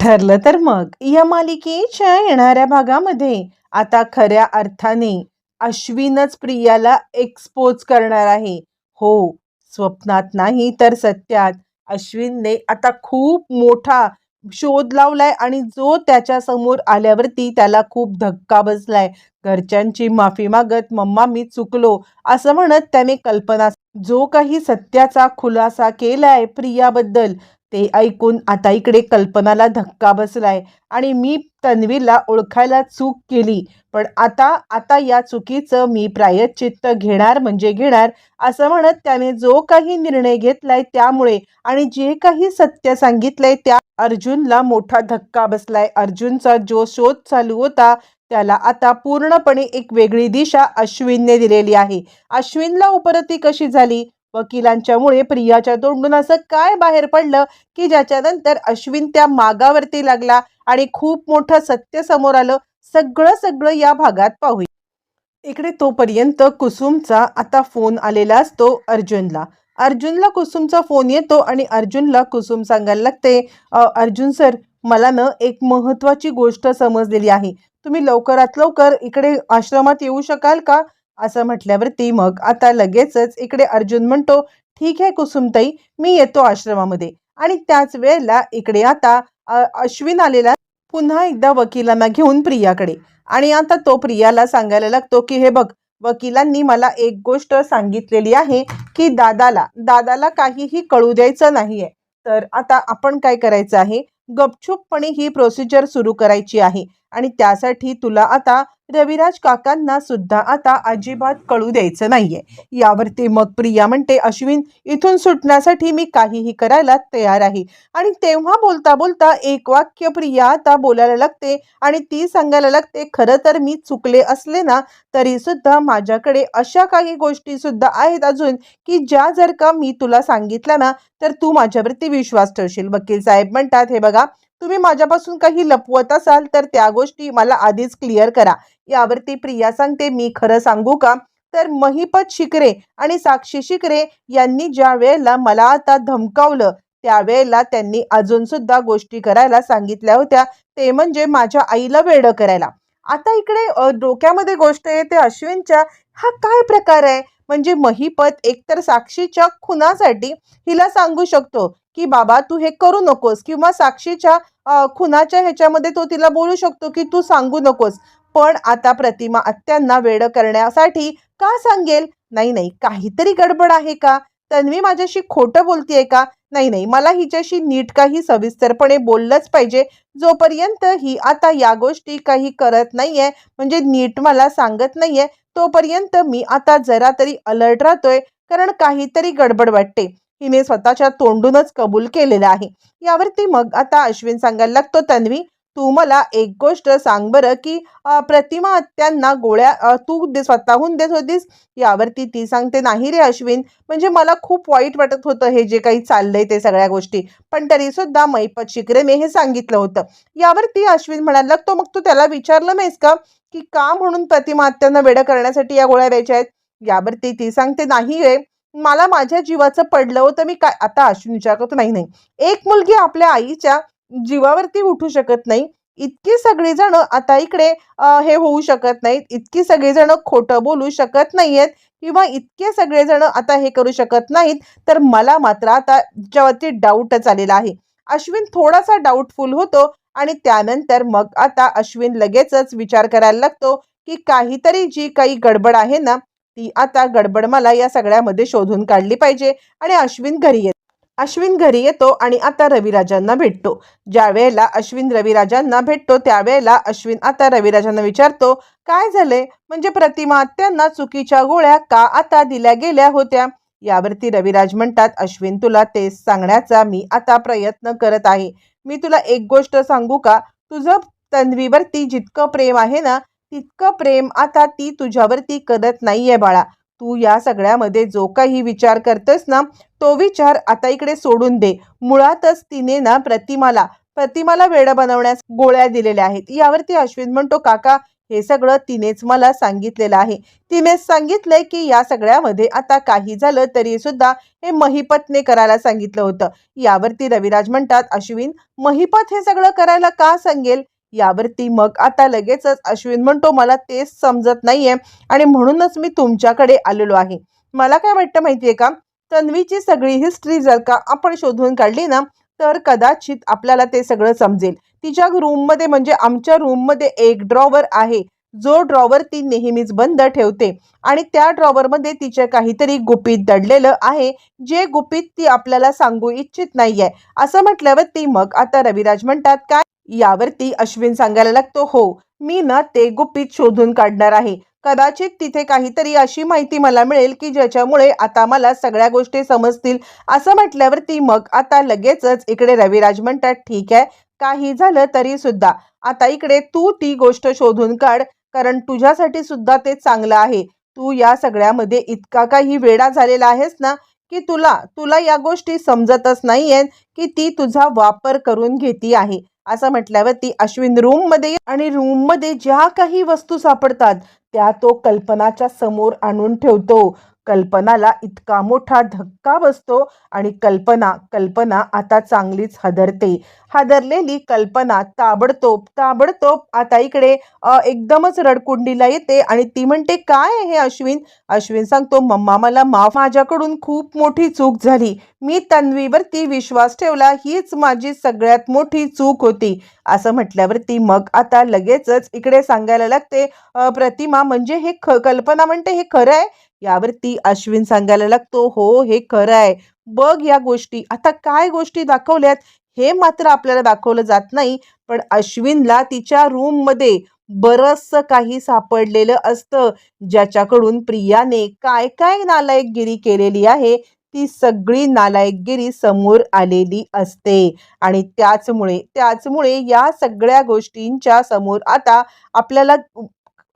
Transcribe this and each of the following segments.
ठरलं तर मग. या मालिकेच्या येणाऱ्या भागामध्ये आता खऱ्या अर्थाने अश्विनच प्रियाला एक्सपोज करणार आहे. हो स्वप्नात नाही तर सत्यात. अश्विनने आता खूप मोठा शोध लावलाय आणि जो त्याच्यासमोर आल्यावरती त्याला खूप धक्का बसलाय. घरच्यांची माफी मागत मम्मा मी चुकलो. असं म्हणत त्याने कल्पना जो काही सत्याचा खुलासा केलाय प्रियाबद्दल ते ऐकून आता इकडे कल्पनाला धक्का बसलाय. आणि मी तन्वीला ओळखायला चूक केली पण आता आता या चुकीचं मी प्रायश्चित्त घेणार म्हणजे घेणार असं म्हणत त्याने जो काही निर्णय घेतलाय त्यामुळे आणि जे काही सत्य सांगितलंय त्या अर्जुनला मोठा धक्का बसलाय. अर्जुनचा जो शोध चालू होता त्याला आता पूर्णपणे एक वेगळी दिशा अश्विनने दिलेली आहे. अश्विनला उपरती कशी झाली? वकिलांच्यामुळे प्रियाच्या तोंडून असं काय बाहेर पडलं की ज्याच्यानंतर अश्विन त्या मागावरती लागला आणि खूप मोठं सत्य समोर आलं सगळं सगळं या भागात पाहूया. इकडे तोपर्यंत कुसुमचा आता फोन आलेला असतो अर्जुनला. अर्जुनला कुसुमचा फोन येतो आणि अर्जुनला कुसुम सांगायला लागते अर्जुन सर मला ना एक महत्त्वाची गोष्ट समजलेली आहे. तुम्ही लवकरात लवकर इकडे आश्रमात येऊ शकाल का? असं म्हटल्यावरती मग आता लगेचच इकडे अर्जुन म्हणतो ठीक आहे कुसुमताई मी येतो आश्रमामध्ये. आणि त्याच वेळेला इकडे आता अश्विन आलेला पुन्हा एकदा वकिलांना घेऊन प्रियाकडे. आणि आता तो प्रियाला सांगायला लागतो की हे बघ वकिलांनी मला एक गोष्ट सांगितलेली आहे की दादाला दादाला काहीही कळू द्यायचं नाहीये. तर आता आपण काय करायचं आहे? गपछूपपणे ही प्रोसिजर सुरू करायची आहे. आणि त्यासाठी तुला आता रविराज काकांना सुद्धा आता अजिबात कळू द्यायचं नाहीये. यावरती मग प्रिया म्हणते अश्विन इथून सुटण्यासाठी मी काहीही करायला तयार आहे. आणि तेव्हा बोलता बोलता एक वाक्य प्रिया आता बोलायला लागते आणि ती सांगायला लागते खरं तर मी चुकले असले ना तरी सुद्धा माझ्याकडे अशा काही गोष्टी सुद्धा आहेत अजून की ज्या जर का मी तुला सांगितल्या ना तर तू माझ्यावरती विश्वास ठेवशील. वकील साहेब म्हणतात हे बघा तुम्ही माझ्यापासून काही लपवत असाल तर त्या गोष्टी मला आधीच क्लिअर करा. यावरती प्रिया सांगते मी खरं सांगू का? तर महिपत शिकरे आणि साक्षी शिकरे यांनी ज्या वेळेला मला आता धमकावलं त्यावेळेला त्यांनी अजून सुद्धा गोष्टी करायला सांगितल्या होत्या. ते म्हणजे माझ्या आईला वेडं करायला. आता इकडे डोक्यामध्ये गोष्ट येते अश्विनच्या. हा काय प्रकार आहे? म्हणजे महिपत एकतर साक्षीच्या खुनासाठी हिला सांगू शकतो की बाबा तू हे करू नकोस. किंवा साक्षीच्या खुनाच्या ह्याच्यामध्ये तो तिला बोलू शकतो की तू सांगू नकोस. पण आता प्रतिमा आत्यांना वेड करण्यासाठी का सांगेल? नाही नाही काहीतरी गडबड आहे का? तन्वी माझ्याशी खोटं बोलतीये का? नाही नाही मला हिच्याशी नीट काही सविस्तरपणे बोललंच पाहिजे. जोपर्यंत ही आता या गोष्टी काही करत नाहीये म्हणजे नीट मला सांगत नाहीये तोपर्यंत मी आता जरा तरी अलर्ट राहतोय कारण काहीतरी गडबड वाटते. हिने स्वतःच्या तोंडूनच कबूल केलेलं आहे. यावरती मग आता अश्विन सांगायला लागतो तन्वी तू मला एक गोष्ट सांग बरं की प्रतिमा त्यांना गोळ्या तू दे स्वतःहून देत होतीस? यावरती ती सांगते नाही रे अश्विन म्हणजे मला खूप वाईट वाटत होतं हे जे काही चाललंय ते सगळ्या गोष्टी. पण तरी सुद्धा मैपत शिकरेने हे सांगितलं होतं. यावरती अश्विन म्हणाला तो मग तू त्याला विचारलं नाहीस का की का म्हणून प्रतिमा आत्यांना वेडं करण्यासाठी या गोळ्या द्यायच्या आहेत? यावरती ती सांगते नाही रे मला माझ्या जीवाचं पडलं होतं मी काय आता अश्विन विचार करतो नाही नाही. एक मुलगी आपल्या आईच्या जीवावरती उठू शकत नाही. इतकी सगळीजण आता इकडे हे होऊ शकत नाहीत. इतकी सगळेजण खोटं बोलू शकत नाहीयेत किंवा इतके सगळेजण आता हे करू शकत नाहीत तर मला मात्र आता ज्यावरती डाऊटच आलेला आहे. अश्विन थोडासा डाऊटफुल होतो आणि त्यानंतर मग आता अश्विन लगेचच विचार करायला लागतो की काहीतरी जी काही गडबड आहे ना ती आता गडबड मला या सगळ्यामध्ये शोधून काढली पाहिजे आणि अश्विन घरी येत. अश्विन घरी येतो आणि आता रविराजांना भेटतो. ज्या वेळेला अश्विन रविराजांना भेटतो त्यावेळेला अश्विन आता रविराजांना विचारतो काय झाले? म्हणजे प्रतिमा आत्यांना चुकीच्या गोळ्या का आता दिल्या गेल्या होत्या? यावरती रविराज म्हणतात अश्विन तुला तेच सांगण्याचा मी आता प्रयत्न करत आहे. मी तुला एक गोष्ट सांगू का? तुझं तन्वीवरती जितकं प्रेम आहे ना तितकं प्रेम आता ती तुझ्यावरती करत नाहीये बाळा. तू या सगळ्यामध्ये जो काही विचार करतोस ना तो विचार आता इकडे सोडून दे. मुळातच तिने ना प्रतिमाला प्रतिमाला वेळ बनवण्यास गोळ्या दिलेल्या आहेत. यावरती अश्विन म्हणतो काका हे सगळं तिनेच मला सांगितलेलं आहे. तिनेच सांगितलंय की या सगळ्यामध्ये आता काही झालं तरी सुद्धा हे महिपतने करायला सांगितलं होतं. यावरती रविराज म्हणतात अश्विन महिपत हे सगळं करायला का सांगेल? यावरती मग आता लगेचच अश्विन म्हणतो मला तेच समजत नाहीये आणि म्हणूनच मी तुमच्याकडे आलेलो आहे. मला काय वाटतं माहितीये का? तन्वीची सगळी हिस्ट्री जर का आपण शोधून काढली ना तर कदाचित आपल्याला ते सगळं समजेल. तिच्या रूममध्ये म्हणजे आमच्या रूममध्ये एक ड्रॉवर आहे. जो ड्रॉवर ती नेहमीच बंद ठेवते आणि त्या ड्रॉवरमध्ये तिचे काहीतरी गुपित दडलेलं आहे जे गुपित ती आपल्याला सांगू इच्छित नाहीये. असं म्हटल्यावर ती मग आता रविराज म्हणतात काय यावरती अश्विन सांगायला लागतो हो मी ना ते गुपित शोधून काढणार आहे. कदाचित तिथे काहीतरी अशी माहिती मला मिळेल की ज्याच्यामुळे आता मला सगळ्या गोष्टी समजतील. असं म्हटल्यावर ती मग आता लगेचच इकडे रविराज म्हणतात ठीक आहे काही झालं तरी सुद्धा. आता इकडे तू ती गोष्ट शोधून काढ कारण तुझ्यासाठी सुद्धा ते चांगलं आहे. तू या सगळ्यामध्ये इतका काही वेडा झालेला आहेस ना की तुला तुला या गोष्टी समजतच नाहीयेत की ती तुझा वापर करून घेती आहे. असं म्हटल्यावर ती अश्विन रूममध्ये आणि रूममध्ये ज्या काही वस्तू सापडतात त्या तो कल्पनाच्या समोर आणून ठेवतो. कल्पनाला इतका मोठा धक्का बसतो आणि कल्पना कल्पना आता चांगलीच हादरते. हादरलेली कल्पना ताबडतोब ताबडतोब आता इकडे एकदमच रडकुंडीला येते आणि ती म्हणते काय आहे हे अश्विन? अश्विन सांगतो मम्मा मला माफ माझ्याकडून खूप मोठी चूक झाली. मी तन्वीवरती विश्वास ठेवला हीच माझी सगळ्यात मोठी चूक होती. असं म्हटल्यावरती मग आता लगेचच इकडे सांगायला लागते प्रतिमा म्हणजे हे ख कल्पना म्हणते हे खरं आहे? यावरती अश्विन सांगायला लागतो हो हे खरं आहे. बघ या गोष्टी. आता काय गोष्टी दाखवल्यात हे मात्र आपल्याला दाखवलं जात नाही पण अश्विनला तिच्या रूममध्ये बरंचसं काही सापडलेलं असतं ज्याच्याकडून प्रियाने काय काय नालायकगिरी केलेली आहे ती सगळी नालायकगिरी समोर आलेली असते. आणि त्याचमुळे त्याचमुळे या सगळ्या गोष्टींच्या समोर आता आपल्याला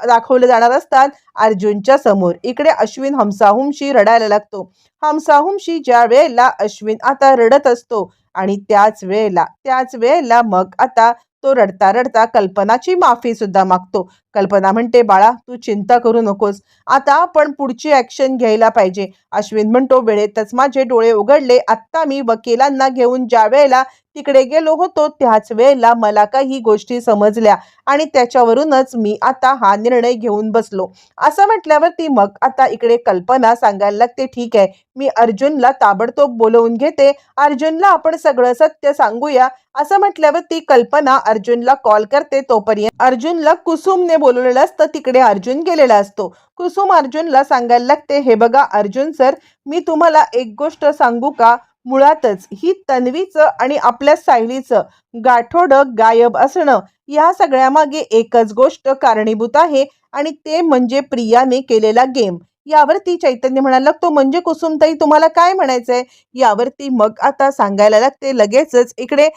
दाखवले जाणार असतात. अर्जुनच्या समोर. इकडे अश्विन हमसाहुमशी रडायला लागतो. हमसाहुमशी ज्या वेळेला अश्विन आता रडत असतो आणि त्याच वेळेला त्याच वेळेला मग आता तो रडता रडता कल्पनाची माफी सुद्धा मागतो. कल्पना म्हणते बाळा तू चिंता करू नकोस. आता आपण पुढची ॲक्शन घ्यायला पाहिजे. अश्विन म्हणतो वेळेतच माझे डोळे उघडले. आत्ता मी वकिलांना घेऊन ज्या वेळेला तिकडे गेलो होतो त्याच वेळेला मला काही गोष्टी समजल्या आणि त्याच्यावरूनच मी आता हा निर्णय घेऊन बसलो. असं म्हटल्यावर ती मग आता इकडे कल्पना सांगायला लागते ठीक आहे मी अर्जुनला ताबडतोब बोलवून घेते. अर्जुनला आपण सगळं सत्य सांगूया. असं म्हटल्यावर ती कल्पना अर्जुनला कॉल करते तोपर्यंत अर्जुनला कुसुमने बोलवलेलं असतं तिकडे अर्जुन गेलेला असतो. कुसुम अर्जुनला सांगायला लागते हे बघा अर्जुन सर मी तुम्हाला एक गोष्ट सांगू का? मुळातच ही तन्वीचं आणि आपल्या सायलीचं गाठोडं गायब असणं या सगळ्यामागे एकच गोष्ट कारणीभूत आहे आणि ते म्हणजे प्रियाने केलेला गेम. यावरती चैतन्य म्हणायला लागतो म्हणजे कुसुमताई तुम्हाला काय म्हणायचंय? यावरती मग आता सांगायला लागते लगेचच इकडे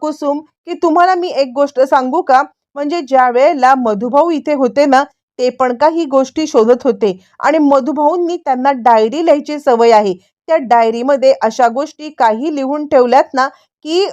कुसुम की तुम्हाला मी एक गोष्ट सांगू का? म्हणजे ज्या वेळेला मधुभाऊ इथे होते ना ते पण काही गोष्टी शोधत होते. आणि मधुभाऊंनी त्यांना डायरी लिहायची सवय आहे. त्या डायरीमध्ये अशा गोष्टी काही लिहून ठेवल्यात ना की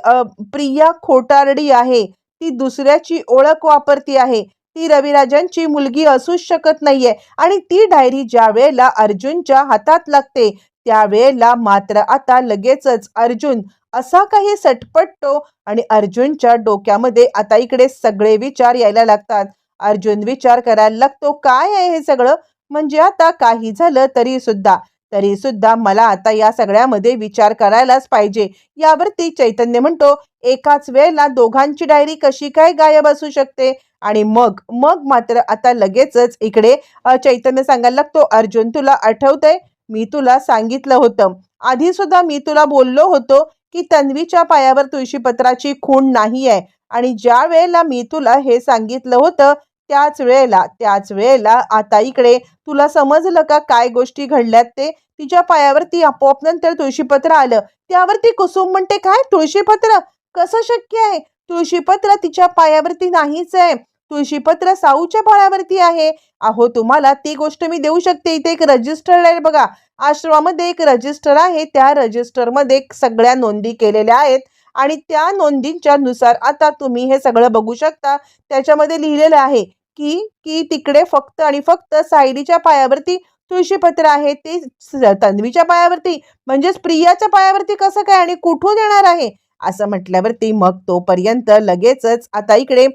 प्रिया खोटारडी आहे ती दुसऱ्याची ओळख वापरती आहे ती रविराजांची मुलगी असूच शकत नाहीये. आणि ती डायरी ज्या वेळेला अर्जुनच्या हातात लागते त्यावेळेला मात्र आता लगेचच अर्जुन असा काही सटपटतो आणि अर्जुनच्या डोक्यामध्ये आता इकडे सगळे विचार यायला लागतात. अर्जुन विचार करायला लागतो काय आहे हे सगळं? म्हणजे आता काही झालं तरी सुद्धा. तरी सुद्धा मला आता या सगळ्यामध्ये विचार करायलाच पाहिजे. यावरती चैतन्य म्हणतो एकाच वेळेला दोघांची डायरी कशी काय गायब असू शकते? आणि मग मग मात्र आता लगेचच इकडे चैतन्य सांगायला लागतो अर्जुन तुला आठवतंय? मी तुला सांगितलं होतं. आधी सुद्धा मी तुला बोललो होतो की तन्वीच्या पायावर तुळशीपत्राची खूण नाही आहे आणि ज्या वेळेला मी तुला हे सांगितलं होतं त्याच वेळेला त्याच वेळेला आता इकडे तुला समजलं का काय गोष्टी घडल्यात ते? तिच्या पायावरती आपोआप नंतर तुळशीपत्र आलं. त्यावरती कुसुम म्हणते काय? तुळशीपत्र? कसं शक्य आहे? तुळशीपत्र तिच्या पायावरती नाहीच आहे. तुळशीपत्र साऊच्या पायावरती आहे. अहो तुम्हाला ती गोष्ट मी देऊ शकते. इथे एक रजिस्टर आहे बघा. आश्रमामध्ये एक रजिस्टर आहे. त्या रजिस्टरमध्ये सगळ्या नोंदी केलेल्या आहेत. आणि त्या नोंदींच्या नुसार आता तुम्ही हे सगळं बघू शकता. त्याच्यामध्ये लिहिलेलं आहे की की तिकडे फक्त आणि फक्त सायलीच्या पायावरती तुळशीपत्र आहे. ते स- तन्वीच्या पायावरती म्हणजेच प्रियाच्या पायावरती कसं काय आणि कुठून येणार आहे? असं म्हटल्यावरती मग तोपर्यंत लगेचच आता इकडे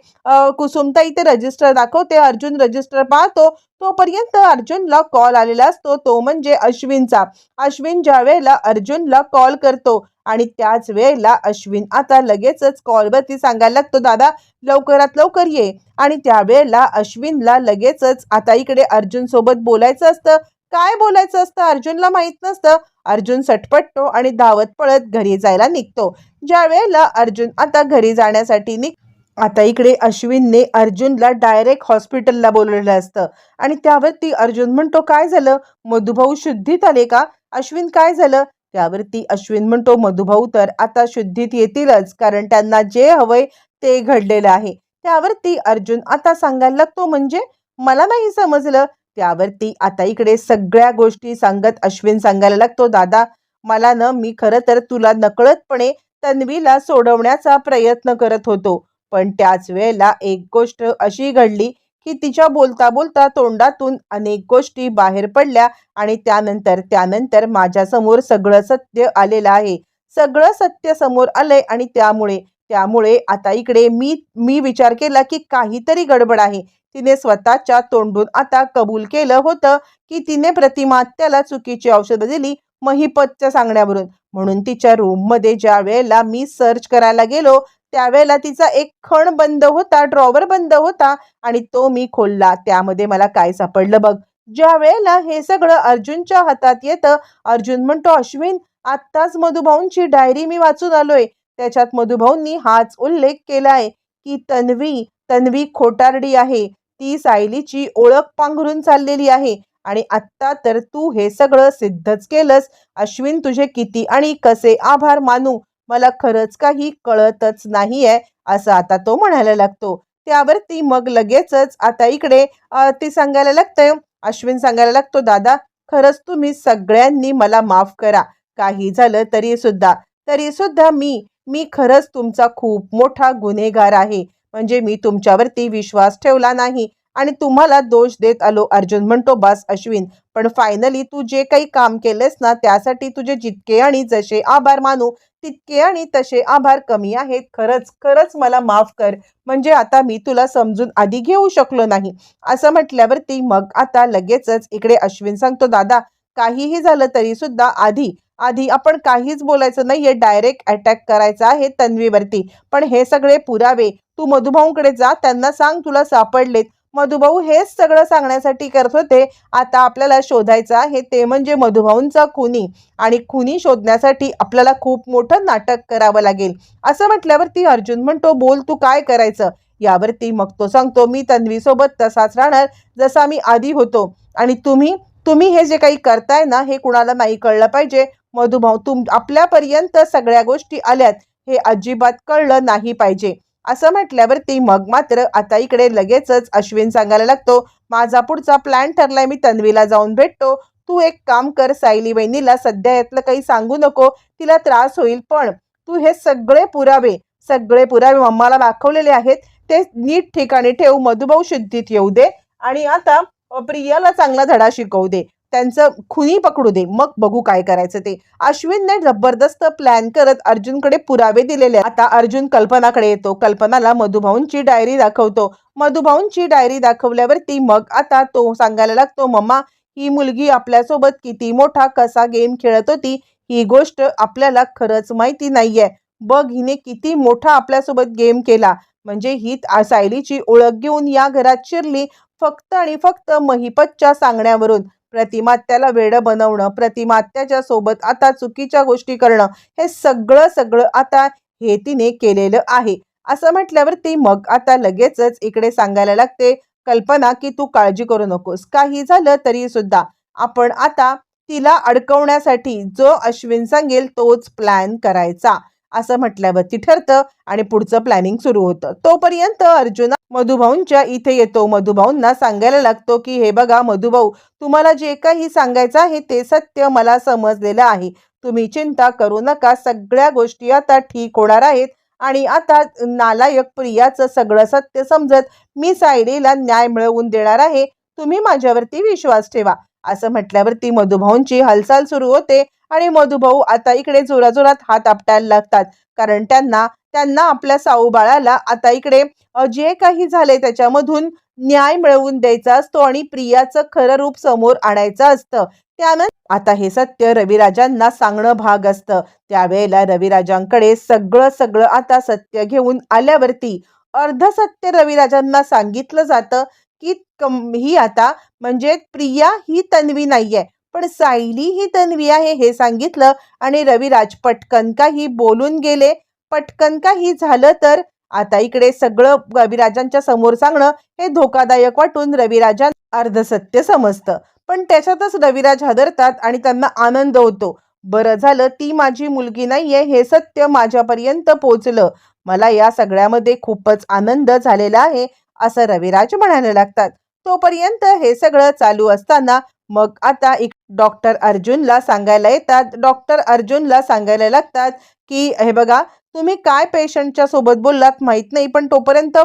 कुसुमता इथे रजिस्टर दाखवते. अर्जुन रजिस्टर पाहतो. तोपर्यंत अर्जुनला कॉल आलेला असतो. तो म्हणजे अश्विनचा. अश्विन ज्या वेळेला अर्जुनला कॉल करतो आणि त्याच वेळेला अश्विन आता लगेचच कॉलवरती सांगायला लागतो दादा लवकरात लवकर ये. आणि त्यावेळेला अश्विनला लगेचच आता इकडे अर्जुन सोबत बोलायचं असतं. काय बोलायचं असतं? अर्जुनला माहीत नसतं. अर्जुन सटपटतो आणि धावत पळत घरी जायला निघतो. ज्या वेळेला अर्जुन आता घरी जाण्यासाठी निघ आता इकडे अश्विनने अर्जुनला डायरेक्ट हॉस्पिटलला बोलवलेलं असतं. आणि त्यावरती अर्जुन म्हणतो काय झालं? मधुभाऊ शुद्धीत आले का? अश्विन काय झालं? त्यावरती अश्विन म्हणतो मधुभाऊ तर आता शुद्धीत येतीलच कारण त्यांना जे हवंय ते घडलेलं आहे. त्यावरती अर्जुन आता सांगायला लागतो म्हणजे? मला नाही समजलं. त्यावरती आता इकडे सगळ्या गोष्टी सांगत अश्विन सांगायला लागतो दादा मला ना मी खरं तर तुला नकळतपणे तन्वीला सोडवण्याचा प्रयत्न करत होतो पण त्याच वेळेला एक गोष्ट अशी घडली की तिच्या बोलता बोलता तोंडातून अनेक गोष्टी बाहेर पडल्या आणि त्यानंतर त्यानंतर माझ्यासमोर सगळं सत्य आलेलं आहे. सगळं सत्य समोर आलंय आणि त्यामुळे त्यामुळे आता इकडे मी मी विचार केला की काहीतरी गडबड आहे. तिने स्वतःच्या तोंडून आता कबूल केलं होतं की तिने प्रतिमात्याला चुकीची औषधं दिली महिपतच्या सांगण्यावरून. म्हणून तिच्या रूममध्ये ज्या वेळेला मी सर्च करायला गेलो त्यावेळेला तिचा एक खण बंद होता ड्रॉवर बंद होता आणि तो मी खोलला. त्यामध्ये मला काय सापडलं बघ. ज्या वेळेला हे सगळं अर्जुनच्या हातात येतं अर्जुन म्हणतो अश्विन आत्ताच मधुभाऊंची डायरी मी वाचून आलोय. त्याच्यात मधुभाऊंनी हाच उल्लेख केलाय की तन्वी तन्वी खोटारडी आहे. ती सायलीची ओळख पांघरून चाललेली आहे. आणि आत्ता तर तू हे सगळं सिद्धच केलंस. अश्विन तुझे किती आणि कसे आभार मानू? मला खरंच काही कळतच नाहीये असं आता तो म्हणायला लागतो. त्यावरती मग लगेचच आता इकडे ती ते सांगायला लागतंय. अश्विन सांगायला लागतो दादा खरंच तुम्ही सगळ्यांनी मला माफ करा. काही झालं तरी सुद्धा. तरी सुद्धा मी मी खरंच तुमचा खूप मोठा गुन्हेगार आहे. म्हणजे मी तुमच्यावरती विश्वास ठेवला नाही आणि तुम्हाला दोष देत आलो. अर्जुन म्हणतो बस अश्विन पण फायनली तू जे काही काम केलेस ना त्यासाठी तुझे जितके आणि जसे आभार मानू तितके आणि तसे आभार कमी आहेत. खरंच खरंच मला माफ कर. म्हणजे आता मी तुला समजून आधी घेऊ शकलो नाही. असं म्हटल्यावरती मग आता लगेचच इकडे अश्विन सांगतो दादा काहीही झालं तरी सुद्धा आधी आधी आपण काहीच बोलायचं नाहीये डायरेक्ट अटॅक करायचा आहे तन्वीवरती. पण हे सगळे पुरावे तू मधुभाऊंकडे जा त्यांना सांग तुला सापडलेत. मधुभाऊ हेच सगळं सांगण्यासाठी करत होते. आता आपल्याला शोधायचं आहे ते म्हणजे मधुभाऊंचा खुनी. आणि खुनी शोधण्यासाठी आपल्याला खूप मोठं नाटक करावं लागेल. असं म्हटल्यावरती अर्जुन म्हणतो बोल तू काय करायचं? यावरती मग तो सांगतो मी तन्वीसोबत तसाच राहणार जसा मी आधी होतो. आणि तुम्ही तुम्ही हे जे काही करताय ना हे कुणाला नाही कळलं पाहिजे. मधुभाऊ तुम आपल्यापर्यंत सगळ्या गोष्टी आल्यात हे अजिबात कळलं नाही पाहिजे. असं म्हटल्यावरती मग मात्र आता इकडे लगेचच अश्विन सांगायला लागतो माझा पुढचा प्लॅन ठरलाय मी तन्वीला जाऊन भेटतो. तू एक काम कर सायली वहिनीला सध्या यातलं काही सांगू नको तिला त्रास होईल पण तू हे सगळे पुरावे सगळे पुरावे मम्माला दाखवलेले आहेत ते नीट ठिकाणी ठेव मधुभाऊ शुद्धीत येऊ दे आणि आता प्रियाला चांगला धडा शिकवू दे. त्यांचं खुनी पकडू दे. मग बघू काय करायचं ते. अश्विनने जबरदस्त प्लॅन करत अर्जुनकडे पुरावे दिलेले. आता अर्जुन कल्पनाकडे येतो. कल्पनाला मधुभाऊंची डायरी दाखवतो. मधुभाऊंची डायरी दाखवल्यावरती मग आता तो सांगायला लागतो मम्मा ही मुलगी आपल्यासोबत किती मोठा कसा गेम खेळत होती ही गोष्ट आपल्याला खरंच माहिती नाहीये. बघ हिने किती मोठा आपल्यासोबत गेम केला. म्हणजे ही सायलीची ओळख घेऊन या घरात शिरली फक्त आणि फक्त महिपतच्या सांगण्यावरून. प्रतिमात्याला वेडं बनवणं प्रतिमात्याच्या सोबत आता चुकीच्या गोष्टी करणं हे सगळं सगळं आता हे तिने केलेलं आहे. असं म्हटल्यावरती मग आता लगेचच इकडे सांगायला लागते कल्पना की तू काळजी करू नकोस. काही झालं तरी सुद्धा आपण आता तिला अडकवण्यासाठी जो अश्विन सांगेल तोच प्लॅन करायचा. असं म्हटल्यावरती ठरतं आणि पुढचं प्लॅनिंग सुरू होतं. तोपर्यंत अर्जुन मधुभाऊंच्या इथे येतो. मधुभाऊंना सांगायला लागतो की हे बघा मधुभाऊ तुम्हाला जे काही सांगायचं आहे ते सत्य मला समजलेलं आहे. तुम्ही चिंता करू नका. सगळ्या गोष्टी आता ठीक होणार आहेत आणि आता नालायक प्रियाचं सगळं सत्य समजत मी सायलीला न्याय मिळवून देणार आहे. तुम्ही माझ्यावरती विश्वास ठेवा. असं म्हटल्यावरती मधुभाऊंची हालचाल सुरू होते. आणि मधुभाऊ आता इकडे जोराजोरात हात आपटायला लागतात. कारण त्यांना त्यांना आपल्या साऊ बाळाला आता इकडे जे काही झाले त्याच्यामधून न्याय मिळवून द्यायचा असतो आणि प्रियाचं खरं रूप समोर आणायचं असतं. त्यानंतर आता हे सत्य रविराजांना सांगणं भाग असतं. त्यावेळेला रविराजांकडे सगळं सगळं आता सत्य घेऊन आल्यावरती अर्ध सत्य रविराजांना सांगितलं जातं की कम- ही आता म्हणजे प्रिया ही तन्वी नाहीये. पण सायली ही तन्वी आहे हे सांगितलं आणि रविराज पटकन काही बोलून गेले. पटकन काही झालं तर आता इकडे सगळं रविराजांच्या समोर सांगणं हे धोकादायक वाटून रविराजां अर्धसत्य समजतं. पण त्याच्यातच रविराज हादरतात आणि त्यांना आनंद होतो. बरं झालं ती माझी मुलगी नाहीये हे सत्य माझ्यापर्यंत पोचलं. मला या सगळ्यामध्ये खूपच आनंद झालेला आहे असं रविराज म्हणायला लागतात. तोपर्यंत हे सगळं चालू असताना मग आता एक डॉक्टर अर्जुनला सांगायला येतात. डॉक्टर अर्जुनला सांगायला लागतात की हे बघा तुम्ही काय पेशंटच्या सोबत बोललात माहीत नाही पण तोपर्यंत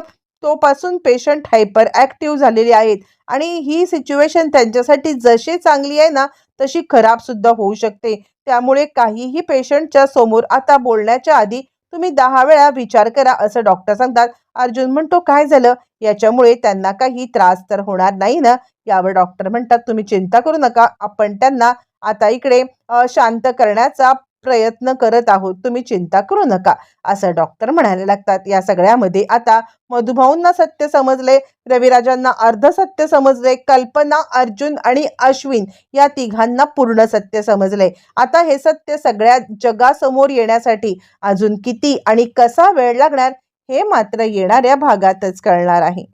तोपासून पेशंट हायपर ॲक्टिव्ह झालेले आहेत आणि ही सिच्युएशन त्यांच्यासाठी जशी चांगली आहे ना तशी खराबसुद्धा होऊ शकते. त्यामुळे काहीही पेशंटच्या समोर आता बोलण्याच्या आधी तुम्ही दहा वेळा विचार करा असं डॉक्टर सांगतात. अर्जुन म्हणतो काय झालं? याच्यामुळे त्यांना काही त्रास तर होणार नाही ना? यावर डॉक्टर म्हणतात तुम्ही चिंता करू नका. आपण त्यांना आता इकडे शांत करण्याचा प्रयत्न करत आहोत. तुम्ही चिंता करू नका. असं डॉक्टर म्हणायला लागतात. या सगळ्यामध्ये आता मधुभाऊंना सत्य समजले रविराजांना अर्ध सत्य समजले कल्पना अर्जुन आणि अश्विन या तिघांना पूर्ण सत्य समजले. आता हे सत्य सगळ्या जगासमोर येण्यासाठी अजून किती आणि कसा वेळ लागणार हे मात्र येणाऱ्या भागातच कळणार आहे.